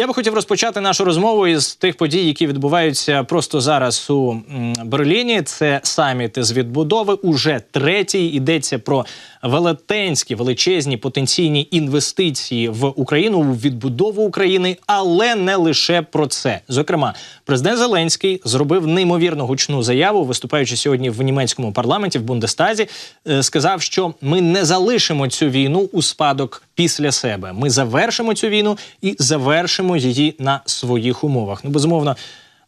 Я би хотів розпочати нашу розмову із тих подій, які відбуваються просто зараз у Берліні. Це саміт з відбудови. Уже третій йдеться про велетенські, величезні потенційні інвестиції в Україну у відбудову України, але не лише про це. Зокрема, президент Зеленський зробив неймовірно гучну заяву, виступаючи сьогодні в німецькому парламенті в Бундестазі. е, Сказав, що ми не залишимо цю війну у спадок після себе. Ми завершимо цю війну і завершимо її на своїх умовах. Ну, безумовно,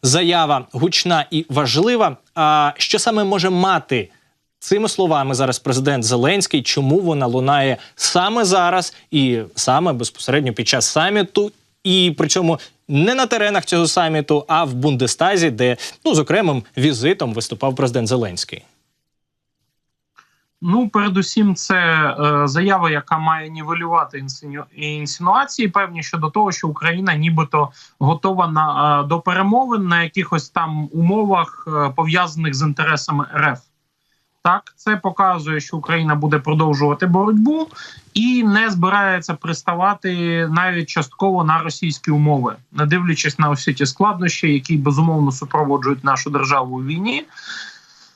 заява гучна і важлива. А що саме може мати цими словами зараз президент Зеленський? Чому вона лунає саме зараз і саме безпосередньо під час саміту? І причому не на теренах цього саміту, а в Бундестазі, де ну з окремим візитом виступав президент Зеленський. Ну, передусім, це е, заява, яка має нівелювати інсину... інсинуації певні щодо того, що Україна нібито готова на е, до перемовин на якихось там умовах, е, пов'язаних з інтересами РФ. Так, це показує, що Україна буде продовжувати боротьбу і не збирається приставати навіть частково на російські умови, не дивлячись на усі ті складнощі, які безумовно супроводжують нашу державу у війні.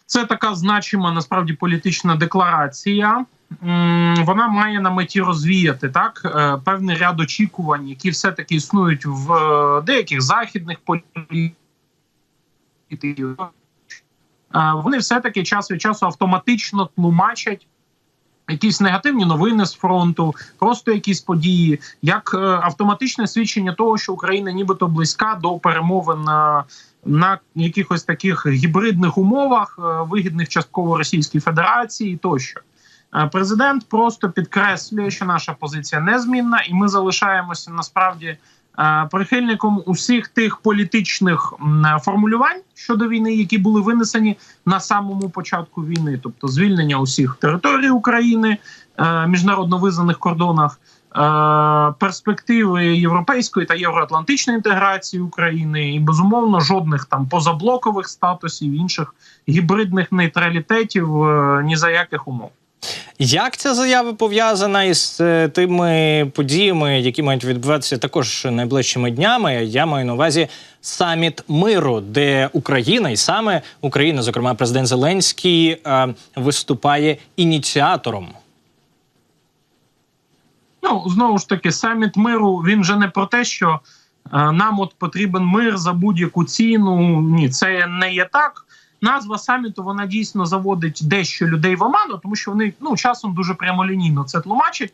Це така значима насправді політична декларація. Вона має на меті розвіяти так е, певний ряд очікувань, які все таки існують в е, деяких західних політиків. Е, Вони все таки час від часу автоматично тлумачать. Якісь негативні новини з фронту, просто якісь події, як е, автоматичне свідчення того, що Україна нібито близька до перемовин на, на якихось таких гібридних умовах, е, вигідних частково Російській Федерації тощо. Е, Президент просто підкреслює, що наша позиція незмінна, і ми залишаємося насправді прихильником усіх тих політичних е, формулювань щодо війни, які були винесені на самому початку війни, тобто звільнення усіх територій України, е, міжнародно визнаних кордонах. е, Перспективи європейської та євроатлантичної інтеграції України і безумовно жодних там позаблокових статусів, інших гібридних нейтралітетів е, ні за яких умов. Як ця заява пов'язана із е, тими подіями, які мають відбуватися також найближчими днями? Я маю на увазі саміт миру, де Україна і саме Україна, зокрема президент Зеленський, е, виступає ініціатором. Ну знову ж таки, саміт миру він же не про те, що е, нам от потрібен мир за будь-яку ціну. Ні, це не є так. Назва саміту вона дійсно заводить дещо людей в оману, тому що вони ну часом дуже прямолінійно це тлумачать.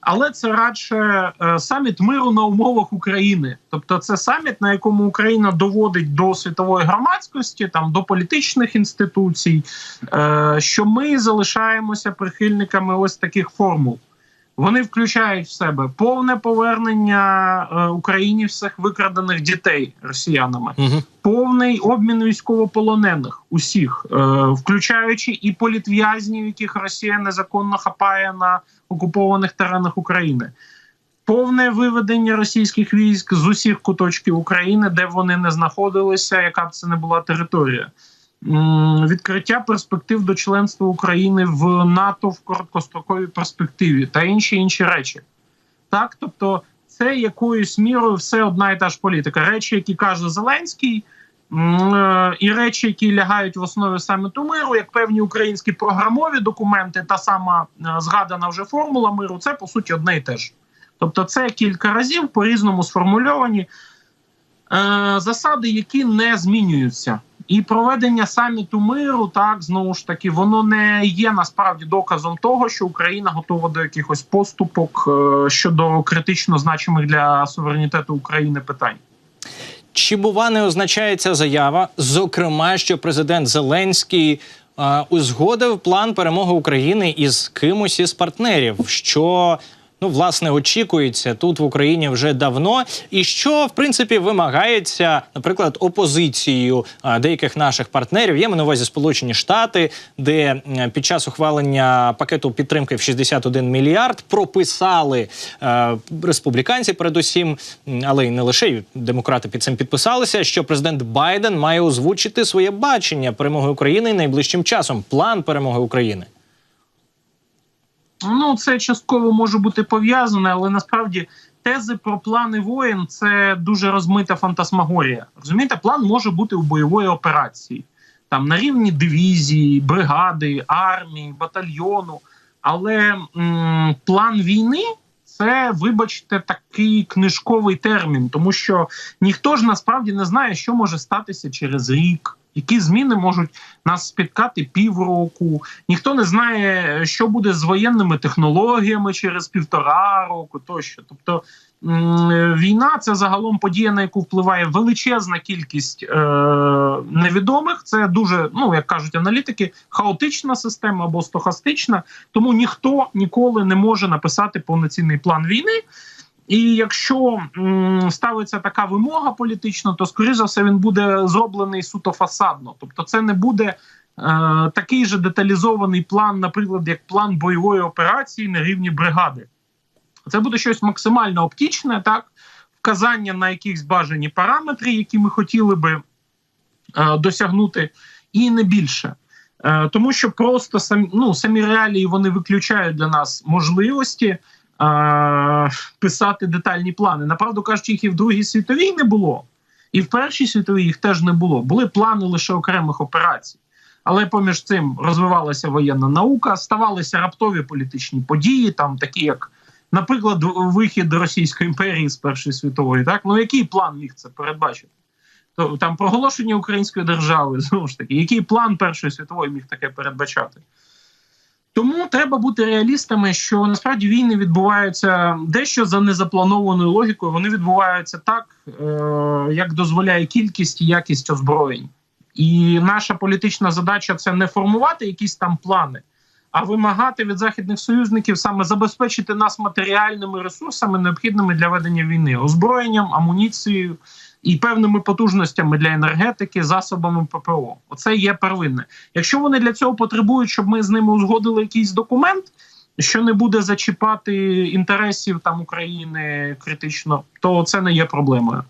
Але це радше е, саміт миру на умовах України, тобто це саміт, на якому Україна доводить до світової громадськості, там до політичних інституцій, е, що ми залишаємося прихильниками ось таких формул. Вони включають в себе повне повернення е, Україні всіх викрадених дітей росіянами, Угу. повний обмін військовополонених усіх, е, включаючи і політв'язнів, яких Росія незаконно хапає на окупованих теренах України. Повне виведення російських військ з усіх куточків України, де б вони не знаходилися, яка б це не була територія. Відкриття перспектив до членства України в НАТО в короткостроковій перспективі та інші інші речі. Так, тобто, це якоюсь мірою все одна і та ж політика. Речі, які каже Зеленський, е, і речі, які лягають в основі саміту миру, як певні українські програмові документи, та сама е, згадана вже формула миру, це по суті одне і те ж. Тобто, це кілька разів по різному сформульовані е, засади, які не змінюються. І проведення саміту миру, так знову ж таки, воно не є насправді доказом того, що Україна готова до якихось поступок е, щодо критично значимих для суверенітету України питань. Чи бува не означає ця заява, зокрема, що президент Зеленський е, узгодив план перемоги України із кимось із партнерів, що ну власне очікується тут в Україні вже давно, і що в принципі вимагається, наприклад, опозицією деяких наших партнерів. Є на увазі Сполучені Штати, де під час ухвалення пакету підтримки в 61 мільярд прописали е, республіканці, передусім, але й не лише і демократи під цим підписалися, що президент Байден має озвучити своє бачення перемоги України найближчим часом, план перемоги України. Ну, це частково може бути пов'язане, але насправді тези про плани воєн це дуже розмита фантасмагорія. Розумієте, план може бути у бойової операції, там на рівні дивізії, бригади, армії, батальйону. Але м, план війни це, вибачте, такий книжковий термін, тому що ніхто ж насправді не знає, що може статися через рік. Які зміни можуть нас спіткати півроку? Ніхто не знає, що буде з воєнними технологіями через півтора року, тощо. Тобто війна це загалом подія, на яку впливає величезна кількість е, невідомих. Це дуже, ну як кажуть аналітики, хаотична система або стохастична. Тому ніхто ніколи не може написати повноцінний план війни. І якщо м, ставиться така вимога політична, то скоріш за все він буде зроблений суто фасадно. Тобто, це не буде е, такий же деталізований план, наприклад, як план бойової операції на рівні бригади. Це буде щось максимально оптічне, так вказання на якісь бажані параметри, які ми хотіли би е, досягнути, і не більше. Е, тому що просто самі, ну, самі реалії вони виключають для нас можливості писати детальні плани. Направду кажучи, їх і в Другій світовій не було, і в Першій світовій їх теж не було. Були плани лише окремих операцій. Але поміж цим розвивалася воєнна наука, ставалися раптові політичні події, там такі як, наприклад, вихід Російської імперії з Першої світової. Так ну який план міг це передбачити? То там проголошення української держави знову ж таки, який план Першої світової міг таке передбачати? Тому треба бути реалістами, що насправді війни відбуваються дещо за незапланованою логікою. Вони відбуваються так, е, як дозволяє кількість і якість озброєнь. І наша політична задача це не формувати якісь там плани, а вимагати від західних союзників саме забезпечити нас матеріальними ресурсами, необхідними для ведення війни, озброєнням, амуніцією і певними потужностями для енергетики, засобами ППО. Оце є первинне. Якщо вони для цього потребують, щоб ми з ними узгодили якийсь документ, що не буде зачіпати інтересів там України критично, то це не є проблемою.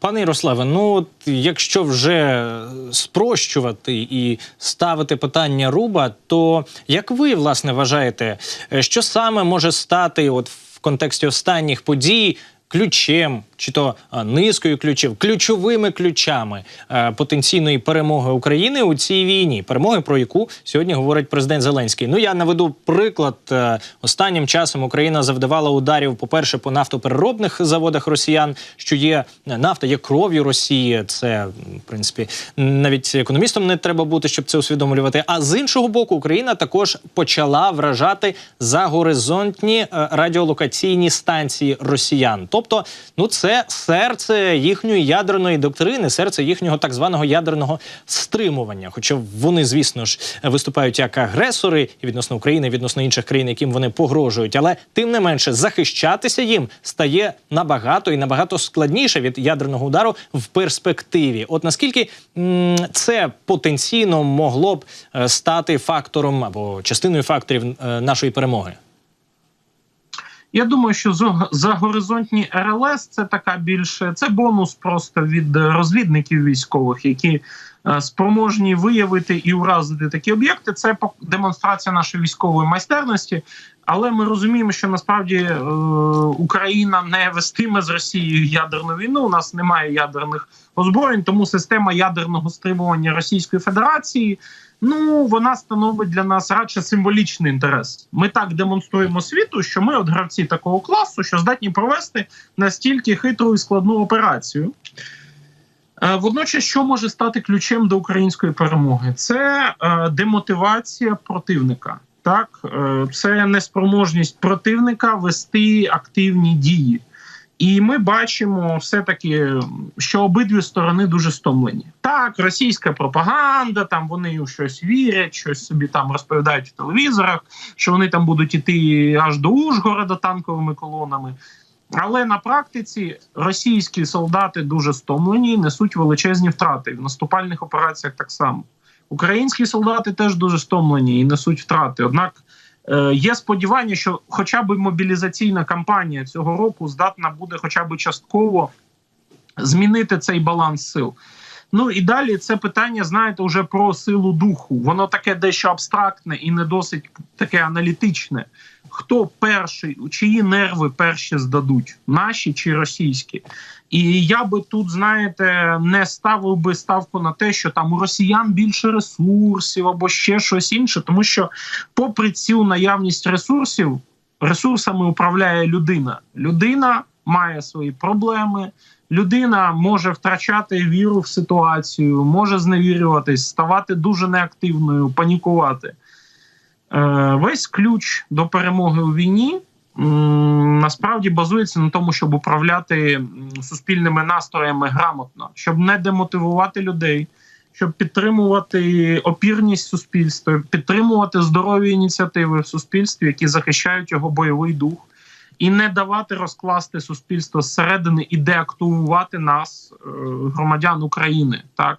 Пане Ярославе, ну от якщо вже спрощувати і ставити питання руба, то як ви власне вважаєте, що саме може стати, от в контексті останніх подій, ключем чи то низкою ключів, ключовими ключами е, потенційної перемоги України у цій війні, перемоги, про яку сьогодні говорить президент Зеленський. Ну я наведу приклад. Е, останнім часом Україна завдавала ударів, по-перше, по нафтопереробних заводах росіян, що є нафта, є кров'ю Росії. Це в принципі навіть економістом не треба бути, щоб це усвідомлювати. А з іншого боку, Україна також почала вражати загоризонтні е, радіолокаційні станції росіян. Тобто, ну це це серце їхньої ядерної доктрини, серце їхнього так званого ядерного стримування. Хоча вони, звісно ж, виступають як агресори і відносно України, і відносно інших країн, яким вони погрожують, але тим не менше захищатися їм стає набагато і набагато складніше від ядерного удару в перспективі. От наскільки це потенційно могло б е, стати фактором або частиною факторів е, нашої перемоги? Я думаю, що загоризонтні РЛС це така більше це бонус просто від розвідників військових, які е, спроможні виявити і уразити такі об'єкти. Це демонстрація нашої військової майстерності. Але ми розуміємо, що насправді е, Україна не вестиме з Росією ядерну війну. У нас немає ядерних озброєнь, тому система ядерного стримування Російської Федерації. Ну, вона становить для нас радше символічний інтерес. Ми так демонструємо світу, що ми, от гравці такого класу, що здатні провести настільки хитру і складну операцію. Е, водночас, що може стати ключем до української перемоги? Це е, демотивація противника. Так, е, це неспроможність противника вести активні дії. І ми бачимо все таки, що обидві сторони дуже стомлені. Так, російська пропаганда, там вони у щось вірять, щось собі там розповідають в телевізорах, що вони там будуть іти аж до Ужгорода танковими колонами. Але на практиці російські солдати дуже стомлені, несуть величезні втрати в наступальних операціях. Так само українські солдати теж дуже стомлені і несуть втрати. Однак Е, є сподівання, що хоча б мобілізаційна кампанія цього року здатна буде, хоча б частково змінити цей баланс сил. Ну і далі це питання, знаєте, вже про силу духу. Воно таке дещо абстрактне і не досить таке аналітичне. Хто перший, чиї нерви перші здадуть, наші чи російські? І я би тут, знаєте, не ставив би ставку на те, що там у росіян більше ресурсів або ще щось інше, тому що, попри цю наявність ресурсів, ресурсами управляє людина. Людина має свої проблеми. Людина може втрачати віру в ситуацію, може зневірюватись, ставати дуже неактивною, панікувати. Е, весь ключ до перемоги у війні насправді базується на тому, щоб управляти суспільними настроями грамотно, щоб не демотивувати людей, щоб підтримувати опірність суспільства, підтримувати здорові ініціативи в суспільстві, які захищають його бойовий дух, і не давати розкласти суспільство зсередини і деактивувати нас, е, громадян України, так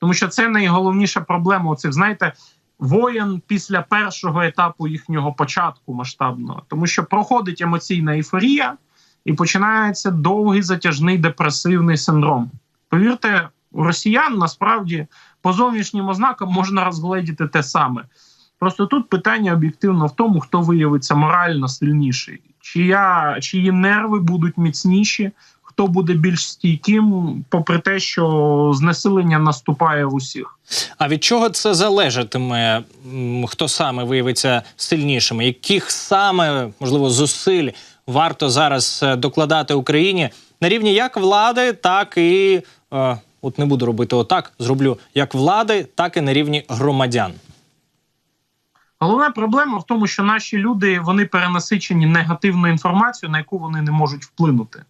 тому що це найголовніша проблема. Оцих знаєте. Воєн після першого етапу їхнього початку масштабного, тому що проходить емоційна ейфорія і починається довгий затяжний депресивний синдром. Повірте, у росіян насправді по зовнішнім ознакам можна розгледіти те саме. Просто тут питання об'єктивно в тому, хто виявиться морально сильніший, чия, чиї нерви будуть міцніші, хто буде більш стійким, попри те, що знесилення наступає в усіх. А від чого це залежатиме? Хто саме виявиться сильнішими? Яких саме можливо зусиль варто зараз е, докладати Україні на рівні як влади, так і е, от не буду робити отак, зроблю як влади, так і на рівні громадян. Головна проблема в тому, що наші люди вони перенасичені негативною інформацією, на яку вони не можуть вплинути.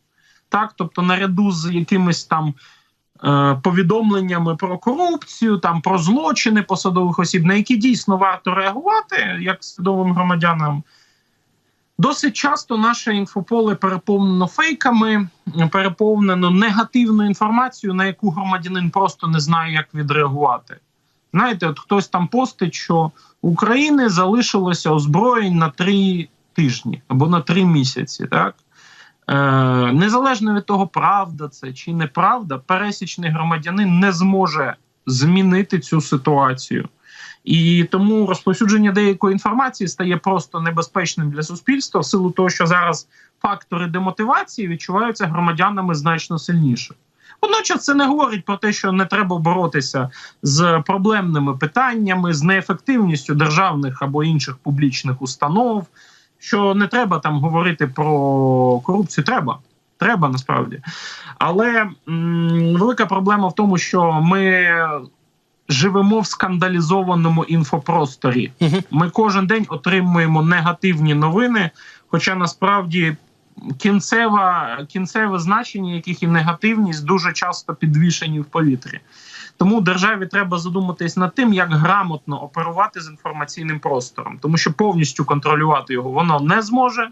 Так, тобто, наряду з якимись там е, повідомленнями про корупцію, там про злочини посадових осіб, на які дійсно варто реагувати, як свідомим громадянам. Досить часто наше інфополе переповнено фейками, переповнено негативною інформацією, на яку громадянин просто не знає, як відреагувати. Знаєте, от хтось там постить, що України залишилося озброєнь на три тижні або на три місяці. Так? Е, незалежно від того, правда це чи неправда, пересічний громадянин не зможе змінити цю ситуацію. І тому розповсюдження деякої інформації стає просто небезпечним для суспільства в силу того, що зараз фактори демотивації відчуваються громадянами значно сильніше. Водночас це не говорить про те, що не треба боротися з проблемними питаннями, з неефективністю державних або інших публічних установ. Що не треба там говорити про корупцію, треба. Треба насправді. Але м, велика проблема в тому, що ми живемо в скандалізованому інфопросторі. Ми кожен день отримуємо негативні новини, хоча насправді кінцева, кінцеве значення, яких і негативність дуже часто підвішені в повітрі. Тому державі треба задуматись над тим, як грамотно оперувати з інформаційним простором, тому що повністю контролювати його воно не зможе.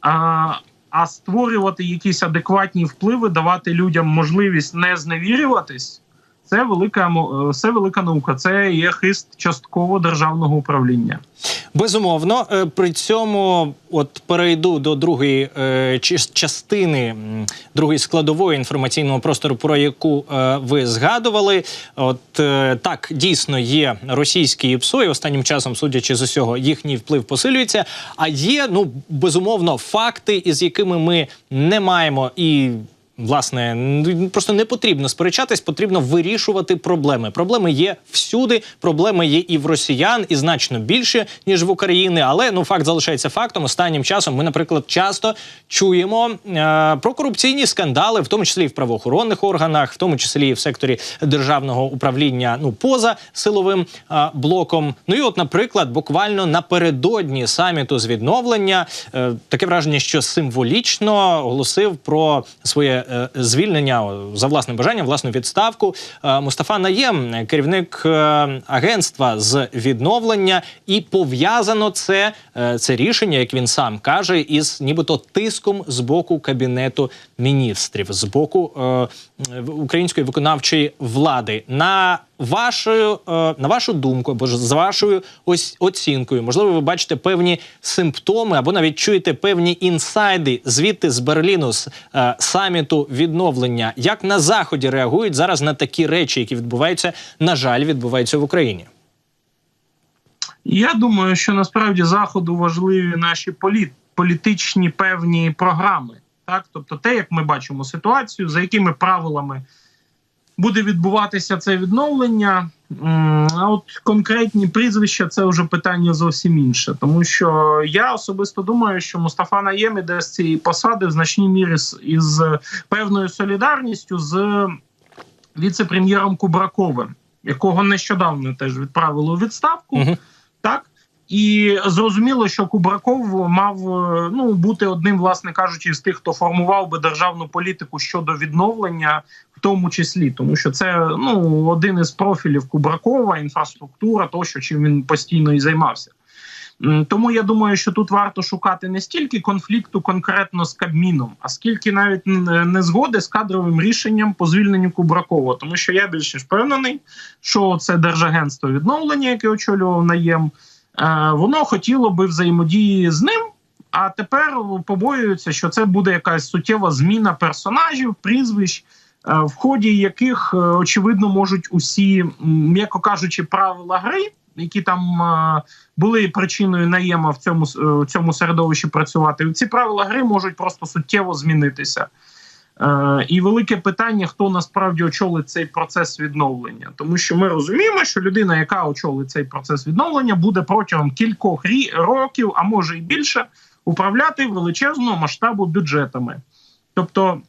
А, а створювати якісь адекватні впливи, давати людям можливість не зневірюватись. Це велика е, це велика наука. Це є хист частково державного управління. Безумовно, Е, при цьому от перейду до другої е, частини, другої складової інформаційного простору, про яку е, ви згадували. От так дійсно є російські ІПСО, і останнім часом, судячи з усього, їхній вплив посилюється. А є ну безумовно факти, із якими ми не маємо і. Власне, просто не потрібно сперечатись, потрібно вирішувати проблеми. Проблеми є всюди. Проблеми є і в росіян, і значно більше ніж в Україні. Але ну факт залишається фактом. Останнім часом ми, наприклад, часто чуємо е, про корупційні скандали, в тому числі і в правоохоронних органах, в тому числі і в секторі державного управління, ну поза силовим е, блоком. Ну і от, наприклад, буквально напередодні саміту з відновлення е, таке враження, що символічно оголосив про своє е, звільнення за власним бажанням, власну відставку. Е, Мустафа Наєм, керівник е, агентства з відновлення, і пов'язано це, е, це рішення, як він сам каже, із нібито тиском з боку кабінету міністрів, з боку е, української виконавчої влади на вашою, е, на вашу думку, або ж з вашою ось оцінкою, можливо, ви бачите певні симптоми, або навіть чуєте певні інсайди звідти з Берліну, з е, саміту відновлення. Як на заході реагують зараз на такі речі, які відбуваються, на жаль, відбуваються в Україні? Я думаю, що насправді заходу важливі наші політ, політичні певні програми. Так, тобто, те, як ми бачимо ситуацію, за якими правилами буде відбуватися це відновлення. А от конкретні прізвища це вже питання зовсім інше. Тому що я особисто думаю, що Мустафа Наєм іде з цієї посади в значній мірі з- із певною солідарністю з віце-прем'єром Кубраковим, якого нещодавно теж відправили у відставку. Мгм. Так і зрозуміло, що Кубраков мав е, ну бути одним, власне кажучи, з тих, хто формував би державну політику щодо відновлення, в тому числі, тому що це ну один із профілів Кубракова, інфраструктура, тощо чим він постійно і займався. Тому я думаю, що тут варто шукати не стільки конфлікту конкретно з Кабміном, а скільки навіть не згоди з кадровим рішенням по звільненню Кубракова. Тому що я більш ніж впевнений, що це Держагентство відновлення, яке очолював наєм, е, воно хотіло би взаємодії з ним. А тепер побоюються, що це буде якась суттєва зміна персонажів, прізвищ, е, в ході яких е, очевидно можуть усі, м'яко кажучи, правила гри, які там е, були причиною наєма в цьому е, в цьому середовищі працювати. Ці правила гри можуть просто суттєво змінитися. Е, і велике питання, хто насправді очолить цей процес відновлення, тому що ми розуміємо, що людина, яка очолить цей процес відновлення, буде протягом кількох років, а може і більше, управляти величезного масштабу бюджетами. Тобто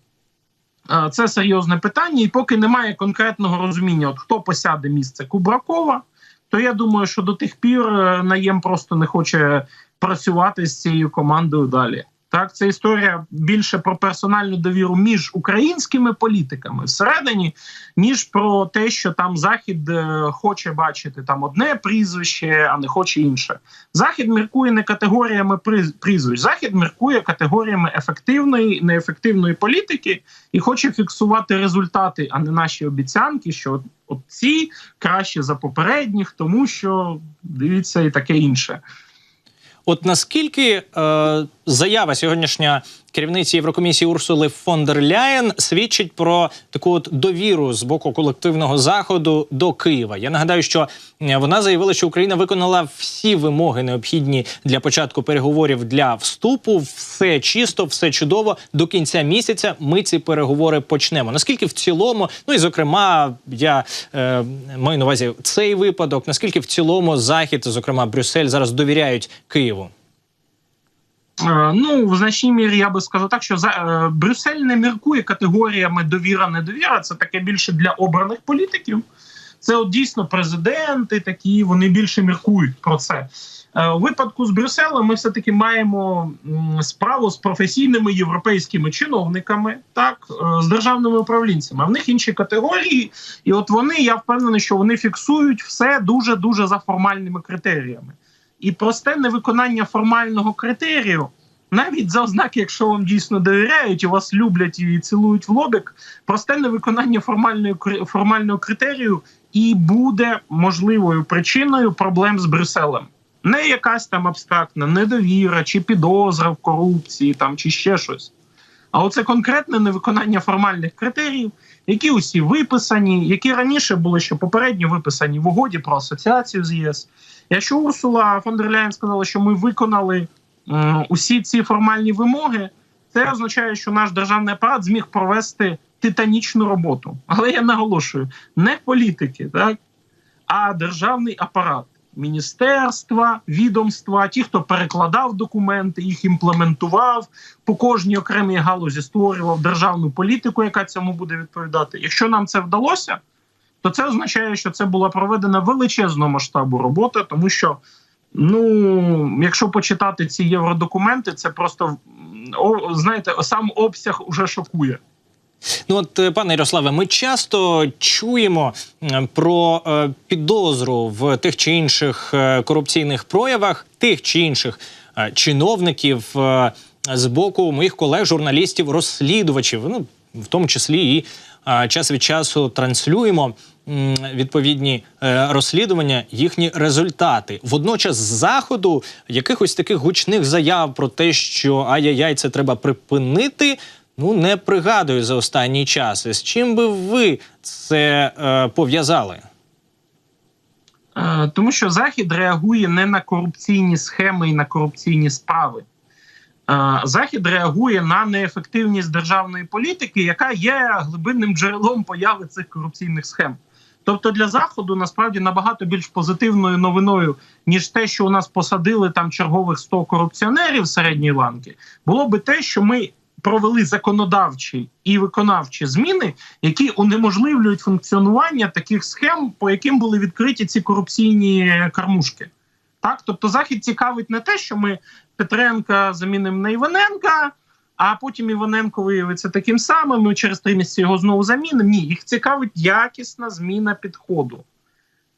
е, це серйозне питання, і поки немає конкретного розуміння, от хто посяде місце Кубракова, то я думаю, що до тих пір е, наєм просто не хоче працювати з цією командою далі. Так, це історія більше про персональну довіру між українськими політиками всередині, ніж про те, що там Захід е, хоче бачити там одне прізвище, а не хоче інше. Захід міркує не категоріями прізвищ. Захід міркує категоріями ефективної, неефективної політики і хоче фіксувати результати, а не наші обіцянки, що от ці краще за попередніх, тому що дивіться і таке інше. От наскільки е, заява сьогоднішня керівниці Єврокомісії Урсули фон дер Ляєн свідчить про таку от довіру з боку колективного заходу до Києва? Я нагадаю, що вона заявила, що Україна виконала всі вимоги необхідні для початку переговорів для вступу. Все чисто, все чудово. До кінця місяця ми ці переговори почнемо. Наскільки в цілому, ну і зокрема, я е, маю на увазі цей випадок, наскільки в цілому захід, зокрема Брюссель, зараз довіряють Києву? Е, Ну, в значній мірі я би сказав так, що за е, Брюссель не міркує категоріями довіра, недовіра. Це таке більше для обраних політиків. Це от дійсно президенти такі, вони більше міркують про це. Е, У випадку з Брюсселем ми все таки маємо справу з професійними європейськими чиновниками, так з державними управлінцями. В них інші категорії, і от вони я впевнений, що вони фіксують все дуже дуже за формальними критеріями. І просте невиконання формального критерію, навіть за ознаки, якщо вам дійсно довіряють і вас люблять і цілують в лобик, просте невиконання формальної формального критерію і буде можливою причиною проблем з Брюсселем. Не якась там абстрактна недовіра чи підозра в корупції, там чи ще щось. А оце конкретне невиконання формальних критеріїв, які усі виписані, які раніше були ще попередньо виписані в угоді про асоціацію з ЄС. Якщо Урсула фон дер Ляєн сказала, що ми виконали м, усі ці формальні вимоги, це означає, що наш державний апарат зміг провести титанічну роботу. Але я наголошую, не політики, так, а державний апарат. Міністерства, відомства, ті, хто перекладав документи, їх імплементував, по кожній окремій галузі створював державну політику, яка цьому буде відповідати. Якщо нам це вдалося, то це означає, що це була проведена величезного масштабу робота, тому що, ну, якщо почитати ці євродокументи, це просто о, знаєте, сам обсяг уже шокує. Ну от, е, пане Ярославе, ми часто чуємо е, про е, підозру в тих чи інших корупційних проявах, тих чи інших чиновників з боку моїх колег, журналістів, розслідувачів, ну в тому числі і час від часу транслюємо відповідні е, розслідування, їхні результати. Водночас, з заходу якихось таких гучних заяв про те, що ай-яй-яй, це треба припинити. Ну, не пригадую за останній час. З чим би ви це е, пов'язали? Е, Тому що Захід реагує не на корупційні схеми і на корупційні справи. Захід реагує на неефективність державної політики, яка є глибинним джерелом появи цих корупційних схем. Тобто для заходу насправді набагато більш позитивною новиною, ніж те, що у нас посадили там чергових 100 корупціонерів середньої ланки, було би те, що ми провели законодавчі і виконавчі зміни, які унеможливлюють функціонування таких схем, по яким були відкриті ці корупційні кормушки. Так, тобто захід цікавить не те, що ми Петренка замінимо на Іваненка, а потім Іваненко виявиться таким самим. Ми через три місяці його знову замінимо. Ні, їх цікавить якісна зміна підходу.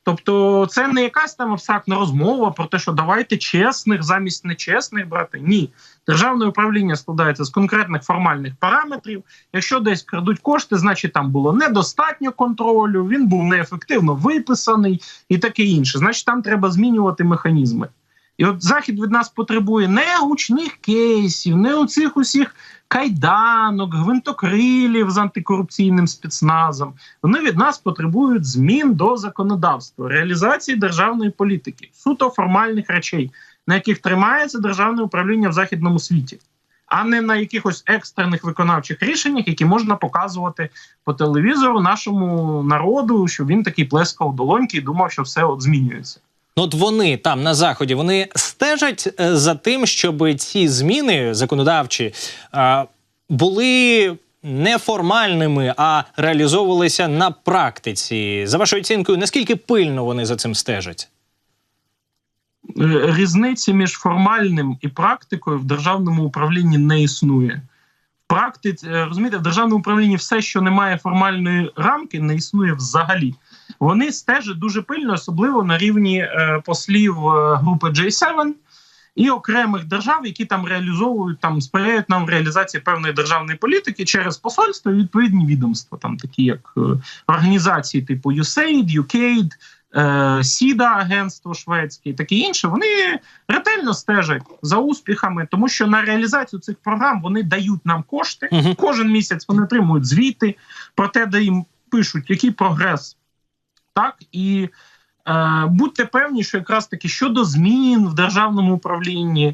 Тобто, це не якась там абстрактна розмова про те, що давайте чесних замість нечесних брати. Ні, державне управління складається з конкретних формальних параметрів. Якщо десь крадуть кошти, значить там було недостатньо контролю, він був неефективно виписаний і таке інше. Значить, там треба змінювати механізми. І от захід від нас потребує не гучних кейсів, не оцих усіх кайданок, гвинтокрилів з антикорупційним спецназом. Вони від нас потребують змін до законодавства, реалізації державної політики, суто формальних речей, на яких тримається державне управління в західному світі, а не на якихось екстрених виконавчих рішеннях, які можна показувати по телевізору нашому народу, що він такий плескав долоньки і думав, що все от змінюється. Ну, От вони там на заході вони стежать е, за тим, щоб ці зміни законодавчі е, були не формальними, а реалізовувалися на практиці. За вашою оцінкою, наскільки пильно вони за цим стежать? Е, різниці між формальним і практикою в державному управлінні не існує. В практиці розумієте, в державному управлінні все, що не має формальної рамки, не існує взагалі. Вони стежать дуже пильно, особливо на рівні е, послів е, групи J7 і окремих держав, які там реалізовують там сприяють нам в реалізації певної державної політики через посольство і відповідні відомства, там такі як е, організації типу USAID, UKAID, СІДА, агентство шведське і таке інше, вони ретельно стежать за успіхами, тому що на реалізацію цих програм вони дають нам кошти. Кожен місяць вони отримують звіти про те, де їм пишуть, який прогрес. Так і е, будьте певні, що якраз таки щодо змін в державному управлінні,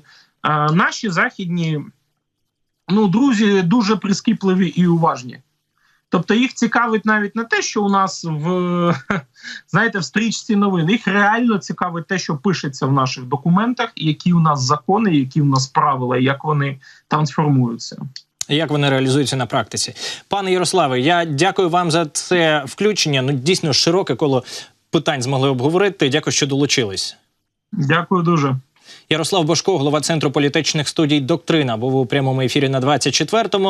е, наші західні ну, друзі дуже прискіпливі і уважні. Тобто їх цікавить навіть не те, що у нас в знаєте, в стрічці новин. Їх реально цікавить те, що пишеться в наших документах, які у нас закони, які у нас правила, як вони трансформуються. Як вони реалізуються на практиці? Пане Ярославе, я дякую вам за це включення. Ну, дійсно широке коло питань змогли обговорити. Дякую, що долучились. Дякую дуже. Ярослав Бошко, голова центру політичних студій Доктрина, був у прямому ефірі на 24-му.